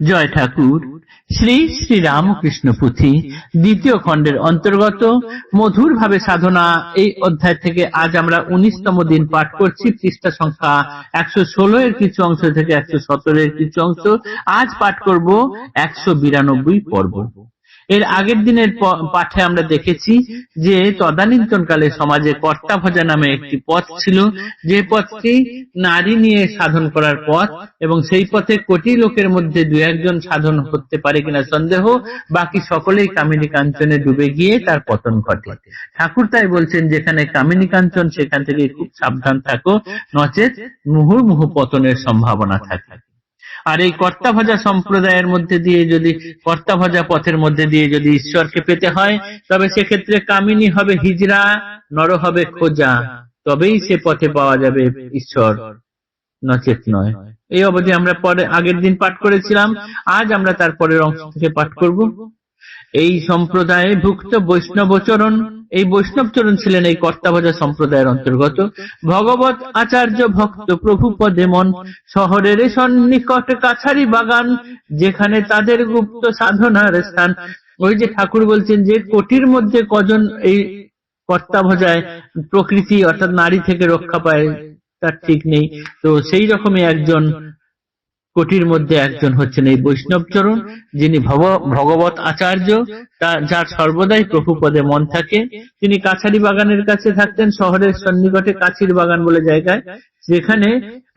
জয় ঠাকুর। শ্রী শ্রী রামকৃষ্ণ পুঁথি দ্বিতীয় খণ্ডের অন্তর্গত মধুর ভাবে সাধনা এই অধ্যায় থেকে আজ আমরা উনিশতম দিন পাঠ করছি। পৃষ্ঠা সংখ্যা একশো ষোলো এর কিছু অংশ থেকে একশো সতেরো এর কিছু অংশ। আজ পাঠ করব একশো বিরানব্বই পর্ব। এর আগের দিনের পাঠে আমরা দেখেছি যে তদানীন্তনকালে সমাজে কর্তা ভজা নামে একটি পথ ছিল। যে পথটি নারী নিয়ে সাধন করার পথ এবং সেই পথে কোটি লোকের মধ্যে দু একজন সাধন করতে পারে কিনা সন্দেহ, বাকি সকলেই কামিনী কাঞ্চনে ডুবে গিয়ে তার পতন ঘটে। ঠাকুর তাই বলছেন, যেখানে কামিনী কাঞ্চন, সেখান থেকে খুব সাবধান থাকো। নচেত মুহুর্মুহু পতনের সম্ভাবনা থাকে। আর এই কর্তা ভাজা সম্প্রদায়ের মধ্যে দিয়ে যদি, কর্তা ভাজা পথের মধ্যে দিয়ে যদি ঈশ্বরকে পেতে হয়, তবে সেক্ষেত্রে কামিনী হবে হিজরা, নর হবে খোঁজা। তবেই সে পথে পাওয়া যাবে ঈশ্বর। নচেত নয়। এই অবধি আমরা পরে আগের দিন পাঠ করেছিলাম। আজ আমরা তারপরের অংশ থেকে পাঠ করব। এই সম্প্রদায়ে ভুক্ত বৈষ্ণবচরণ এই বৈষ্ণবচরণ ছিলেন এই কর্তাভজা সম্প্রদায়ের অন্তর্গত। ভগবত আচার্য ভক্ত প্রভু পদে মন, শহরের সন্নিকট কাছারি বাগান, যেখানে তাদের গুপ্ত সাধনার স্থান। ওই যে ঠাকুর বলছেন যে, কোটির মধ্যে কজন এই কর্তা ভজায় প্রকৃতি অর্থাৎ নারী থেকে রক্ষা পায়, তার ঠিক নেই। তো সেই রকমই একজন কোটির মধ্যে একজন হচ্ছেন এই বৈষ্ণবচরণ, যিনি ভগবত আচার্য যার সর্বদাই প্রভু পদে মন থাকে। তিনি কাছারি বাগানের কাছে থাকতেন, শহরের সন্নিকটে কাছির বাগান বলে জায়গায়, যেখানে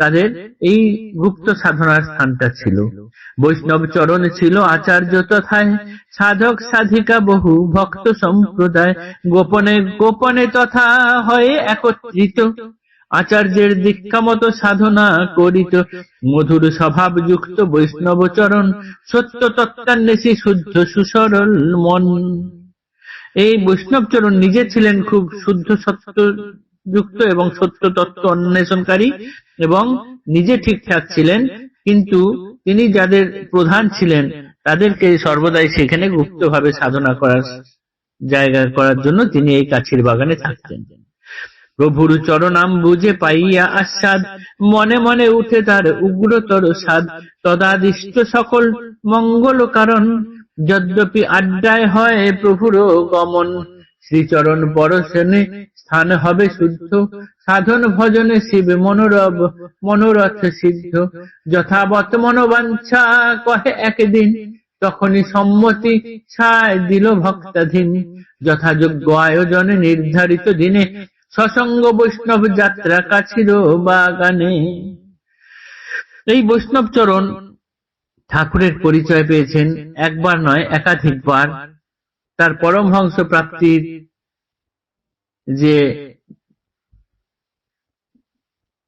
তাদের এই গুপ্ত সাধনার স্থানটা ছিল। বৈষ্ণব চরণ ছিল আচার্য তথায়, সাধক সাধিকা বহু, ভক্ত সম্প্রদায়, গোপনে গোপনে তথা হয়ে একত্রিত। আচার্যের দীক্ষা মতো সাধনা করিত। মধুর স্বভাব যুক্ত বৈষ্ণব চরণ সত্য তত্ত্বান্বেষী শুদ্ধ সুসরল মন। এই বৈষ্ণব চরণ নিজে ছিলেন খুব শুদ্ধ সত্য যুক্ত এবং সত্য তত্ত্ব অন্বেষণকারী এবং নিজে ঠিকঠাক ছিলেন, কিন্তু তিনি যাদের প্রধান ছিলেন, তাদেরকে সর্বদাই সেখানে গুপ্তভাবে সাধনা করার জায়গা করার জন্য তিনি এই কাছির বাগানে থাকতেন। প্রভুর চরণাম বুঝে পাইয়া আস্বাদ, মনে মনে উঠে তার উগ্রতর সাদ তদাদিষ্ট সকল মঙ্গল কারণ, যদ্যপি আড্ডায় হয় প্রভুর গমন। শ্রীচরণ পরশনে স্থান হবে শুদ্ধ, সাধন ভজনে শিব মনোরব, মনোরথ সিদ্ধ। যথাবত মনোবাঞ্ছা কহে একদিন তখনই সম্মতি ছায় দিল ভক্তাধীন। যথাযোগ্য আয়োজনে নির্ধারিত দিনে সসঙ্গ বৈষ্ণব যাত্রা কাছিল বাগানে। এই বৈষ্ণব চরণ ঠাকুরের পরিচয় পেয়েছেন একবার নয় একাধিকবার তার পরমহংস প্রাপ্তির যে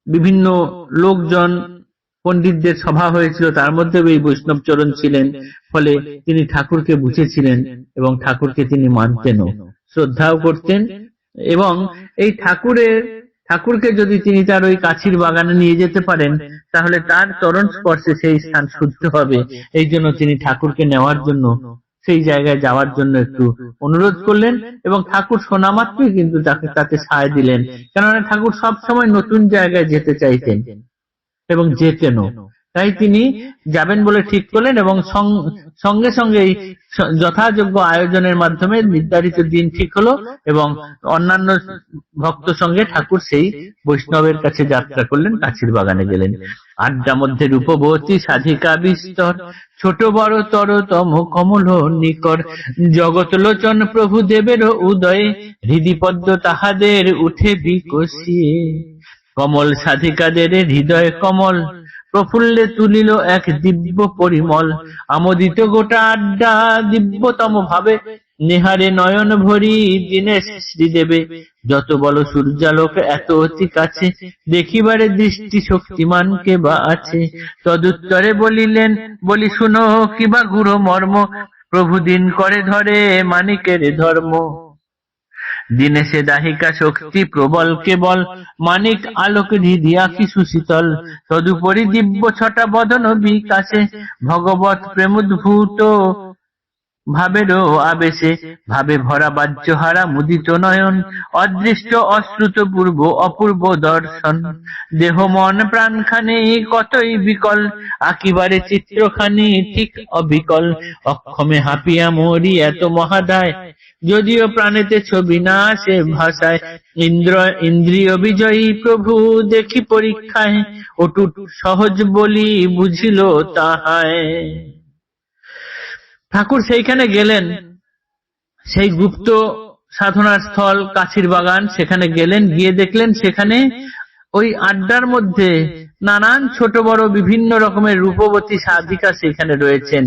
বিভিন্ন লোকজন, পণ্ডিতদের সভা হয়েছিল, তার মধ্যে এই বৈষ্ণব চরণ ছিলেন। ফলে তিনি ঠাকুরকে বুঝেছিলেন এবং ঠাকুরকে তিনি মানতেনও। শ্রদ্ধাও করতেন এবং এই ঠাকুরের ঠাকুরকে যদি তিনি তার ওই কাছির বাগানে নিয়ে যেতে পারেন তাহলে তার চরণ স্পর্শে সেই স্থান শুদ্ধ হবে। এই জন্য তিনি ঠাকুরকে নেওয়ার জন্য সেই জায়গায় যাওয়ার জন্য একটু অনুরোধ করলেন এবং ঠাকুর শোনা মাত্রই কিন্তু তাকে তাতে সায় দিলেন। কেননা ঠাকুর সব সময় নতুন জায়গায় যেতে চাইতেন এবং যেতেনও। তাই তিনি যাবেন বলে ঠিক করলেন এবং সঙ্গে সঙ্গে এই যথাযোগ্য আয়োজনের মাধ্যমে নির্ধারিত দিন ঠিক হলো এবং অন্যান্য ভক্ত সঙ্গে ঠাকুর সেই বৈষ্ণবের কাছে যাত্রা করলেন, কাছির বাগানে গেলেন। আড্ডা মধ্যে রূপবতী সাধিকা বিস্তর, ছোট বড় তরতম কমল নিকর জগৎ লোচন প্রভু দেবের উদয়ে হৃদিপদ্ম তাহাদের উঠে বিকশিয়ে। কমল সাধিকাদের হৃদয় কমল প্রফুল্লে তুলিল এক দিব্য পরিমল, আমোদিত গোটা আড্ডা দিব্যতম ভাবে। নেহারে নয়ন ভরি দীনেশ শ্রীদেবে যত বল সূর্যালোক এত অতি কাছে, দেখিবারে দৃষ্টি শক্তিমান কে বা আছে। তদুত্তরে বলিলেন, বলি শুনো, কিবা গুরু মর্ম। প্রভু দিন করে ধরে মানিকের ধর্ম। দিনেশে দাহিকা শক্তি প্রবল, কেবল মানিক আলোক হৃদিয়া কি সুশীতল। তদুপরি দিব্য ছটা বদন বিকাশে ভগবত প্রেমোদ্ভূত ভাবেরও আবেশে। ভাবে ভরা বাহ্যহারা মুদিত নয়ন, অদৃষ্ট অশ্রুত পূর্ব, অপূর্ব দর্শন। দেহ, মন প্রাণখানি কতই বিকল, আকিবারে চিত্রখানি ঠিক অবিকল। অক্ষমে হাঁপিয়া মরি এত মহাদায় যদিও প্রাণেতে ছবি না সে ভাষায় ইন্দ্র ইন্দ্রিয় বিজয়ী প্রভু দেখি পরীক্ষায়, অটুট সহজ বলি বুঝিল তাহায়। ঠাকুর সেইখানে গেলেন। সেই গুপ্ত সাধনার স্থল, কাছির বাগান, সেখানে গেলেন, গিয়ে দেখলেন সেখানে ওই আড্ডার মধ্যে নানান ছোট বড় বিভিন্ন রকমের রূপবতী সাধিকা সেখানে রয়েছেন।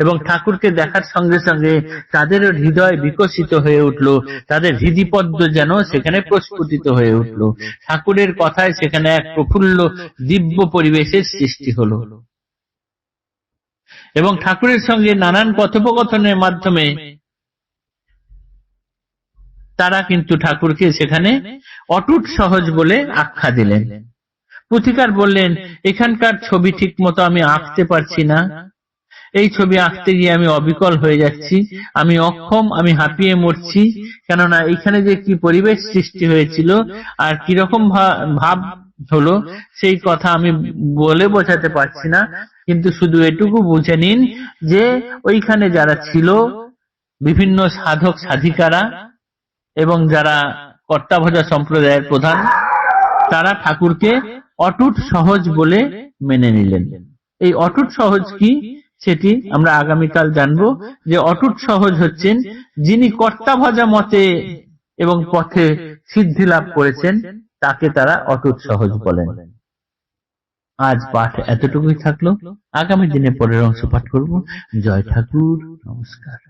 এবং ঠাকুরকে দেখার সঙ্গে সঙ্গে তাদেরও হৃদয় বিকশিত হয়ে উঠল। তাদের হৃদিপদ্ম যেন সেখানে প্রস্ফুটিত হয়ে উঠল। ঠাকুরের কথায় সেখানে এক প্রফুল্ল দিব্য পরিবেশের সৃষ্টি হলো। এবং ঠাকুরের সঙ্গে নানান কথোপকথনের মাধ্যমে তারা কিন্তু ঠাকুরকে সেখানে অটুট সহজ বলে আখ্যা দিলেন। পুথিকার বললেন, এখানকার ছবি ঠিক মতো আমি আঁকতে পারছি না। এই ছবি আঁকতে গিয়ে আমি অবিকল হয়ে যাচ্ছি। আমি অক্ষম, আমি হাঁপিয়ে মরছি। কেননা এখানে যে কি পরিবেশ সৃষ্টি হয়েছিল আর কীরকম ভাব হলো, সেই কথা আমি বলে বোঝাতে পারছি না। কিন্তু শুধু এটুকু বুঝে নিন যে ওইখানে যারা ছিল বিভিন্ন সাধক সাধিকারা এবং যারা কর্তাভজা সম্প্রদায়ের প্রধান, তারা ঠাকুরকে অটুট সহজ বলে মেনে নিলেন। এই অটুট সহজ কি? সেটি আমরা আগামীকাল জানব যে অটুট সহজ হচ্ছেন যিনি কর্তা কর্তাভজা মতে এবং পথে সিদ্ধি লাভ করেছেন, তাকে তারা অটুট সহজ বলেন। আজ পাঠ এতটুকুই থাকল। আগামী দিনে পরের অংশ পাঠ করব। জয় ঠাকুর, নমস্কার।